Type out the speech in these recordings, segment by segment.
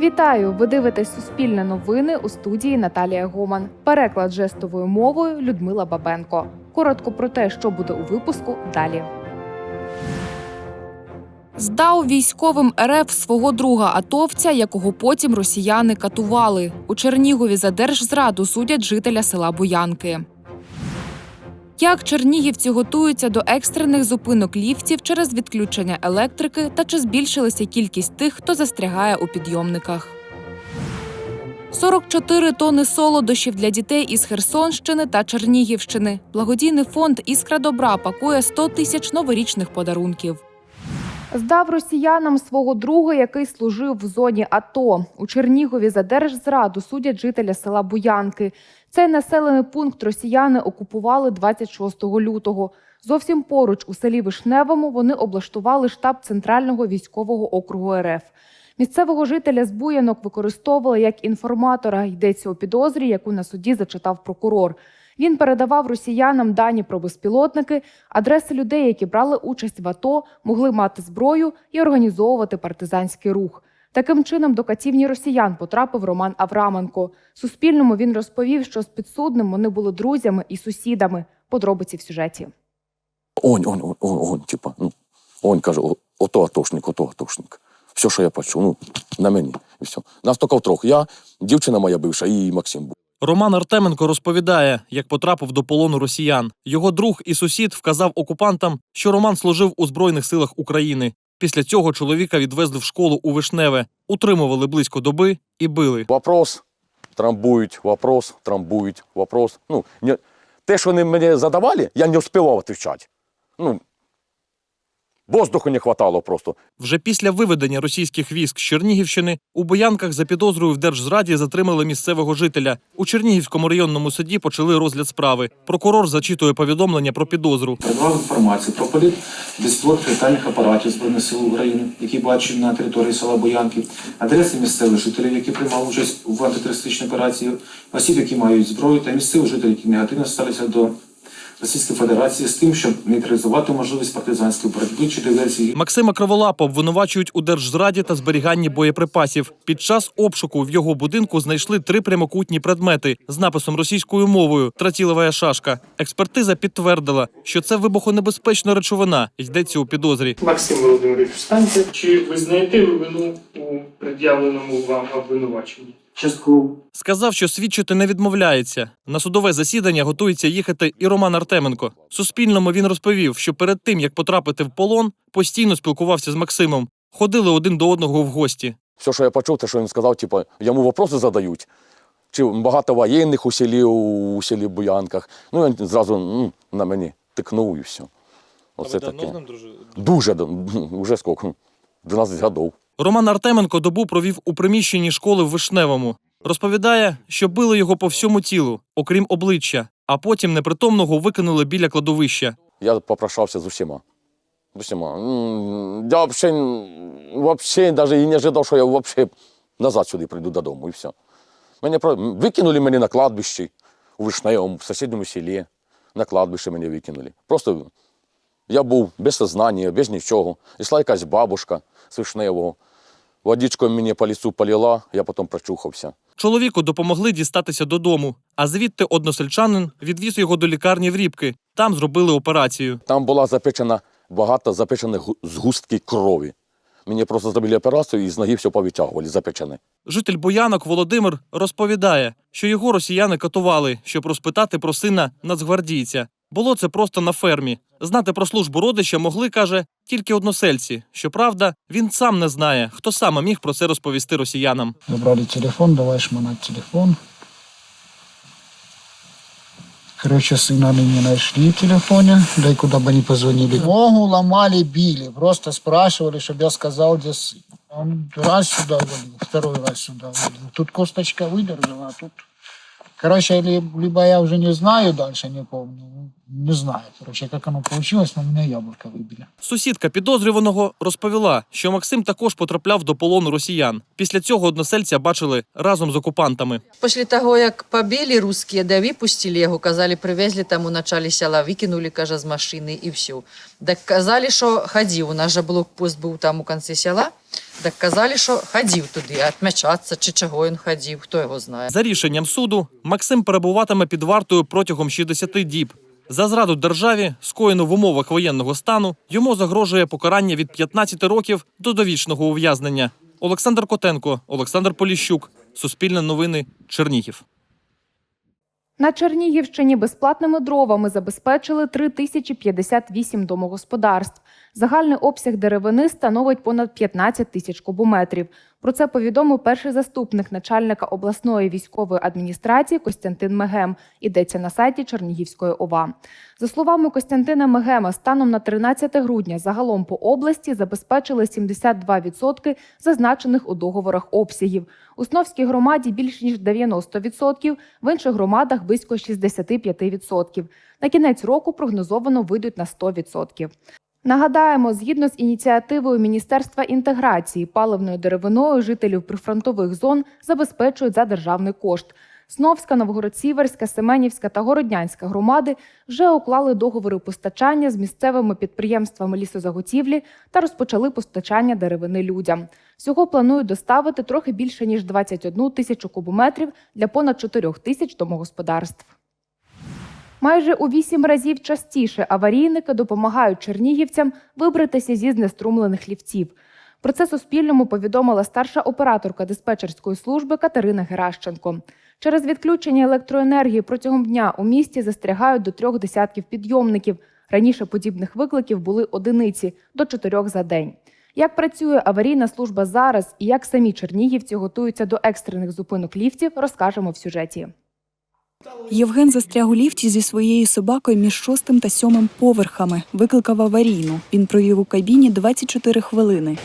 Вітаю! Ви дивитесь Суспільне новини у студії Наталія Гоман. Переклад жестовою мовою Людмила Бабенко. Коротко про те, що буде у випуску далі. Здав військовим РФ свого друга атовця, якого потім росіяни катували. У Чернігові за держзраду судять жителя села Буянки. Як чернігівці готуються до екстрених зупинок ліфтів через відключення електрики та чи збільшилася кількість тих, хто застрягає у підйомниках? 44 тони солодощів для дітей із Херсонщини та Чернігівщини. Благодійний фонд Іскра добра пакує 100 тисяч новорічних подарунків. Здав росіянам свого друга, який служив в зоні АТО. У Чернігові за держзраду судять жителя села Буянки. Цей населений пункт росіяни окупували 26 лютого. Зовсім поруч у селі Вишневому вони облаштували штаб Центрального військового округу РФ. Місцевого жителя з Буянок використовували як інформатора. Йдеться у підозрі, яку на суді зачитав прокурор. Він передавав росіянам дані про безпілотники, адреси людей, які брали участь в АТО, могли мати зброю і організовувати партизанський рух. Таким чином до катівні росіян потрапив Роман Авраменко. Суспільному він розповів, що з підсудним вони були друзями і сусідами. Подробиці в сюжеті. Он, он, он, он, он, типа, ну, он каже, ото атошник, ото атошник. Все, що я почув, ну, на мені. І все. Нас тільки втрох. Я, дівчина моя бивша і Максим був. Роман Артеменко розповідає, як потрапив до полону росіян. Його друг і сусід вказав окупантам, що Роман служив у Збройних силах України. Після цього чоловіка відвезли в школу у Вишневе, утримували близько доби і били. Вопрос, трамбують, вопрос, трамбують, вопрос. Ну, не, те, що вони мені задавали, я не встигав відповідати. Ну, воздуху не хватало просто. Вже після виведення російських військ з Чернігівщини у Боянках за підозрою в держзраді затримали місцевого жителя. У Чернігівському районному суді почали розгляд справи. Прокурор зачитує повідомлення про підозру. Передавав інформацію про політ безпілотних літальних апаратів Збройних сил України, які бачив на території села Боянки, адреси місцевих жителів, які приймали участь в антитерористичній операції, осіб, які мають зброю, та місцевих жителів, які негативно ставляться до Російської Федерації з тим, щоб нейтралізувати можливість партизанської боротьби чи диверсії Максима Криволапа обвинувачують у держзраді та зберіганні боєприпасів. Під час обшуку в його будинку знайшли три прямокутні предмети з написом російською мовою «Тротілова шашка». Експертиза підтвердила, що це вибухонебезпечна речовина. Йдеться у підозрі. Максим Володимирович, встаньте. Чи визнаєте ви вину у пред'явленому вам обвинуваченні? Частково Сказав, що свідчити не відмовляється. На судове засідання готується їхати і Роман Артеменко. Суспільному він розповів, що перед тим як потрапити в полон, постійно спілкувався з Максимом. Ходили один до одного в гості. Все, що я почув, те, що він сказав, типу, йому вопроси задають. Чи багато воєнних у селі, у селі Буянках. Ну, він зразу ну, на мені тикнув і все. Оце таке. Дуже, дав- вже скільки? 12 років. Роман Артеменко добу провів у приміщенні школи в Вишневому. Розповідає, що били його по всьому тілу, окрім обличчя, а потім непритомного викинули біля кладовища. Я попрошався з усіма. З усіма. Я взагалі, навіть і не ожидав, що я взагалі назад сюди прийду додому і все. Мене викинули мене на кладбищі у Вишневому, в сусідньому селі. На кладбище мене викинули. Просто я був без сознання, без нічого. Ішла якась бабушка з Вишневого. Водичкою мені по лісу поліла, я потім прочухався. Чоловіку допомогли дістатися додому, а звідти односельчанин відвіз його до лікарні в Рібки. Там зробили операцію. Там була запечена багато запечених гу- згустків крові. Мені просто зробили операцію і з ноги все повитягували, запечене. Житель Боянок Володимир розповідає, що його росіяни катували, щоб розпитати про сина нацгвардійця. Було це просто на фермі. Знати про службу родича могли, каже, тільки односельці. Щоправда, він сам не знає, хто саме міг про це розповісти росіянам. Забрали телефон, давай шмонать телефон. Короче, сына они не нашли в телефоне, да и куда бы они позвонили. Ногу ломали, били, просто спрашивали, чтобы я сказал, где сын. Он раз сюда валил, второй раз сюда валил. Тут косточка выдержала, а тут... Короче, ли- либо я уже не знаю дальше, не помню. Ну, Не знаю, короче, как оно получилось, но меня яблоко выбили. Сусідка підозрюваного розповіла, що Максим також потрапляв до полону росіян. Після цього односельця бачили разом з окупантами. Після того, як побили русські, да випустили його, казали, привезли там у началі села, викинули, каже, з машини і все. Так казали, що ходив, у нас же блокпост був там у кінці села, Так казали, що ходив туди, відмічатися, чи чого він ходив, хто його знає. За рішенням суду Максим перебуватиме під вартою протягом 60 діб. За зраду державі, скоєну в умовах воєнного стану, йому загрожує покарання від 15 років до довічного ув'язнення. Олександр Котенко, Олександр Поліщук, Суспільне новини, Чернігів. На Чернігівщині безплатними дровами забезпечили 3058 домогосподарств. Загальний обсяг деревини становить понад 15 тисяч кубометрів. Про це повідомив перший заступник начальника обласної військової адміністрації Костянтин Мегем. Йдеться на сайті Чернігівської ОВА. За словами Костянтина Мегема, станом на 13 грудня загалом по області забезпечили 72% зазначених у договорах обсягів. У Сновській громаді більш ніж 90%, в інших громадах близько 65%. На кінець року прогнозовано вийдуть на 100%. Нагадаємо, згідно з ініціативою Міністерства інтеграції паливною деревиною жителів прифронтових зон забезпечують за державний кошт. Сновська, Новгород-Сіверська, Семенівська та Городнянська громади вже уклали договори постачання з місцевими підприємствами лісозаготівлі та розпочали постачання деревини людям. Всього планують доставити трохи більше ніж 21 тисячу кубометрів для понад 4 тисяч домогосподарств. Майже у вісім разів частіше аварійники допомагають чернігівцям вибратися зі знеструмлених ліфтів. Про це Суспільному повідомила старша операторка диспетчерської служби Катерина Геращенко. Через відключення електроенергії протягом дня у місті застрягають до трьох десятків підйомників. Раніше подібних викликів були одиниці до чотирьох за день. Як працює аварійна служба зараз і як самі чернігівці готуються до екстрених зупинок ліфтів, розкажемо в сюжеті. Євген застряг у ліфті зі своєю собакою між шостим та сьомим поверхами. Викликав аварійну. Він провів у кабіні 24 хвилини.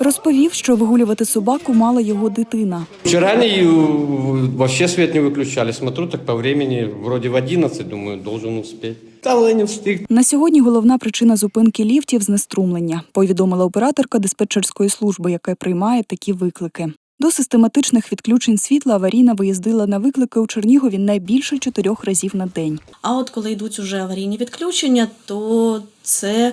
Розповів, що вигулювати собаку мала його дитина. Вчера они э, вообще свет не выключали. Смотрю, так по времени вроде в 11, думаю, должен успеть. Але не встиг. На сьогодні головна причина зупинки ліфтів знеструмлення, повідомила операторка диспетчерської служби, яка приймає такі виклики. До систематичних відключень світла аварійна виїздила на виклики у Чернігові найбільше чотирьох разів на день. А от коли йдуть уже аварійні відключення, то це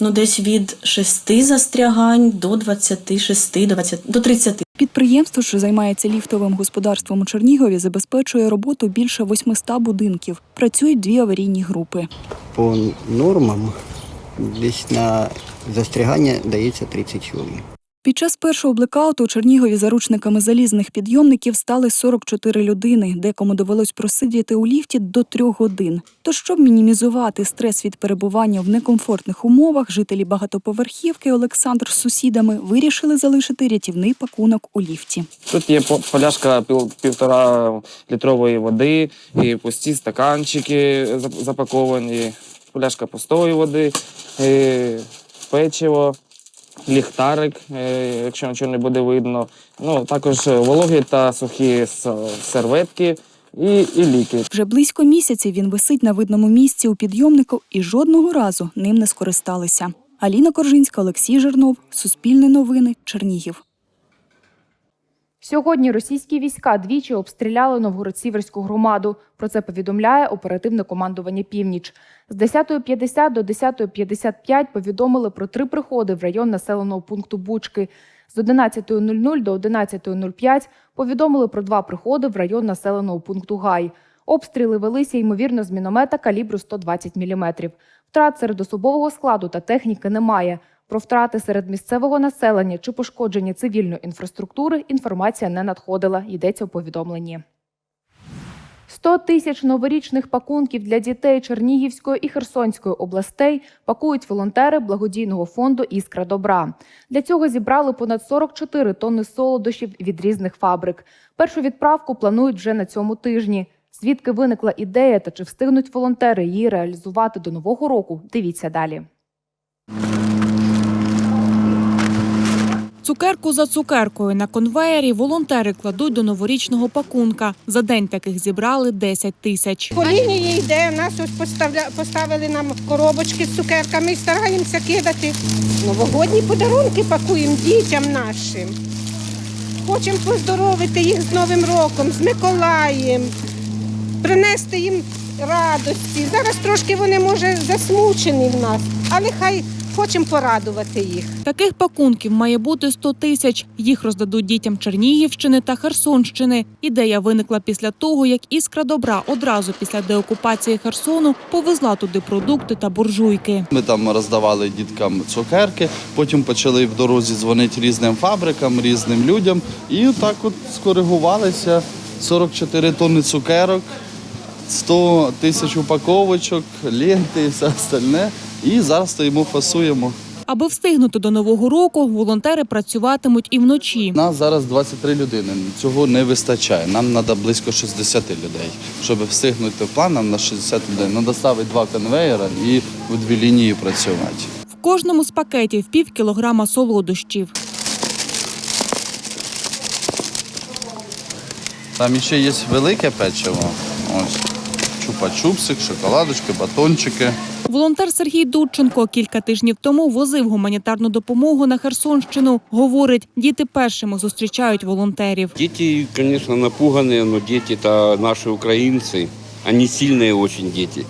ну десь від 6 застрягань до 26, 20, до 30. Підприємство, що займається ліфтовим господарством у Чернігові, забезпечує роботу більше 800 будинків. Працюють дві аварійні групи. По нормам десь на застрягання дається 30 хвилин. Під час першого блекауту у Чернігові заручниками залізних підйомників стали 44 людини, декому довелось просидіти у ліфті до трьох годин. То щоб мінімізувати стрес від перебування в некомфортних умовах, жителі багатоповерхівки Олександр з сусідами вирішили залишити рятівний пакунок у ліфті. Тут є поляшка пів, півтора літрової води, і пусті стаканчики запаковані, поляшка пустої води, і печиво, ліхтарик, е, якщо нічого не буде видно. Ну, також вологі та сухі серветки і, і ліки. Вже близько місяця він висить на видному місці у підйомнику і жодного разу ним не скористалися. Аліна Коржинська, Олексій Жернов, Суспільне новини, Чернігів. Сьогодні російські війська двічі обстріляли Новгород-Сіверську громаду. Про це повідомляє оперативне командування Північ. З 10.50 до 10.55 повідомили про три приходи в район населеного пункту Бучки. З 11.00 до 11.05 повідомили про два приходи в район населеного пункту Гай. Обстріли велися ймовірно з міномета калібру 120 мм. Втрат серед особового складу та техніки немає. Про втрати серед місцевого населення чи пошкодження цивільної інфраструктури інформація не надходила, йдеться у повідомленні. 100 тисяч новорічних пакунків для дітей Чернігівської і Херсонської областей пакують волонтери благодійного фонду Іскра добра. Для цього зібрали понад 44 тонни солодощів від різних фабрик. Першу відправку планують вже на цьому тижні. Звідки виникла ідея та чи встигнуть волонтери її реалізувати до нового року? Дивіться далі. Цукерку за цукеркою на конвеєрі волонтери кладуть до новорічного пакунка. За день таких зібрали 10 тисяч. По лінії йде, нас ось поставили нам коробочки з цукерками і стараємося кидати. Новогодні подарунки пакуємо дітям нашим. Хочемо поздоровити їх з Новим роком, з Миколаєм, принести їм радості. Зараз трошки вони, може, засмучені в нас, але хай Хочемо порадувати їх. Таких пакунків має бути 100 тисяч. Їх роздадуть дітям Чернігівщини та Херсонщини. Ідея виникла після того, як іскра добра одразу після деокупації Херсону повезла туди продукти та буржуйки. Ми там роздавали діткам цукерки, потім почали в дорозі дзвонити різним фабрикам, різним людям. І так от скоригувалися 44 тонни цукерок, 100 тисяч упаковочок, ленти і все остальне. І зараз стоїмо, фасуємо. Аби встигнути до нового року, волонтери працюватимуть і вночі. Нас зараз 23 людини. Цього не вистачає. Нам треба близько 60 людей. Щоб встигнути в план, нам на 60 людей. Треба ставити два конвейера і в дві лінії працювати. В кожному з пакетів пів кілограма солодощів. Там ще є велике печиво. Ось чупа-чупсик, шоколадочки, батончики. Волонтер Сергій Дудченко кілька тижнів тому возив гуманітарну допомогу на Херсонщину. Говорить, діти першими зустрічають волонтерів. Дети, конечно, напуганные, но дети это наши украинцы. Они сильные очень дети.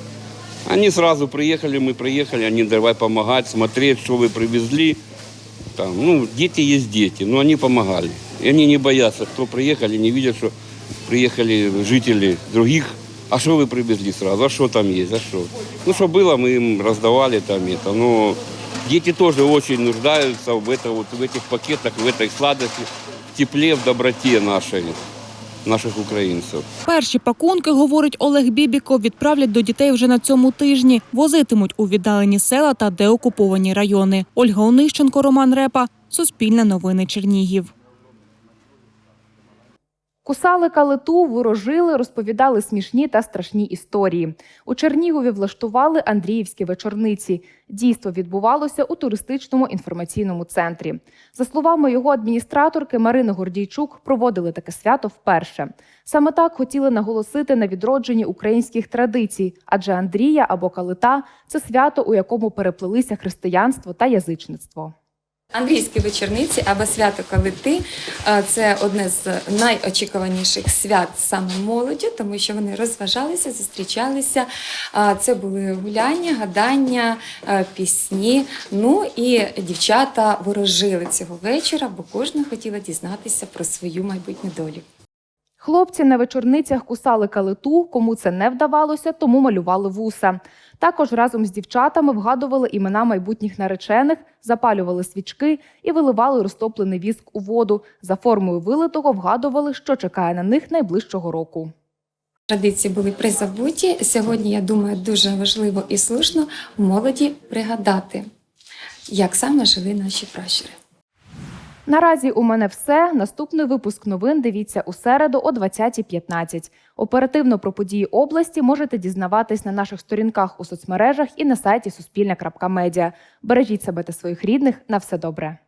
Они сразу приехали, мы приехали, они давай помогать, смотреть, что вы привезли. Там, ну, дети есть дети, но они помогали. И они не боятся, кто приехали, не видят, что приехали жители других. А что вы привезли сразу? А что там есть? А что? Ну, что было, мы им раздавали там это. Но дети тоже очень нуждаются в, это, вот, в этих пакетах, в этой сладости, в тепле, в доброте нашей, наших українців. Перші пакунки, говорить Олег Бібіко, відправлять до дітей вже на цьому тижні. Возитимуть у віддалені села та деокуповані райони. Ольга Онищенко, Роман Репа, Суспільне новини Чернігів. Кусали калиту, ворожили, розповідали смішні та страшні історії. У Чернігові влаштували Андріївські вечорниці. Дійство відбувалося у туристичному інформаційному центрі. За словами його адміністраторки Марини Гордійчук, проводили таке свято вперше. Саме так хотіли наголосити на відродженні українських традицій, адже Андрія або калита це свято, у якому переплелися християнство та язичництво. Андрійські вечорниці або свято Калити е, це одне з найочікуваніших свят саме молоді, тому що вони розважалися, зустрічалися. Це були гуляння, гадання, е, пісні. Ну і дівчата ворожили цього вечора, бо кожна хотіла дізнатися про свою майбутню долю. Хлопці на вечорницях кусали калиту, кому це не вдавалося, тому малювали вуса. Також разом з дівчатами вгадували імена майбутніх наречених, запалювали свічки і виливали розтоплений віск у воду. За формою вилитого вгадували, що чекає на них найближчого року. Традиції були призабуті. Сьогодні, я думаю, дуже важливо і слушно молоді пригадати, як саме жили наші пращури. Наразі у мене все. Наступний випуск новин дивіться у середу о 20.15. Оперативно про події області можете дізнаватись на наших сторінках у соцмережах і на сайті Суспільне.Медіа. Бережіть себе та своїх рідних. На все добре.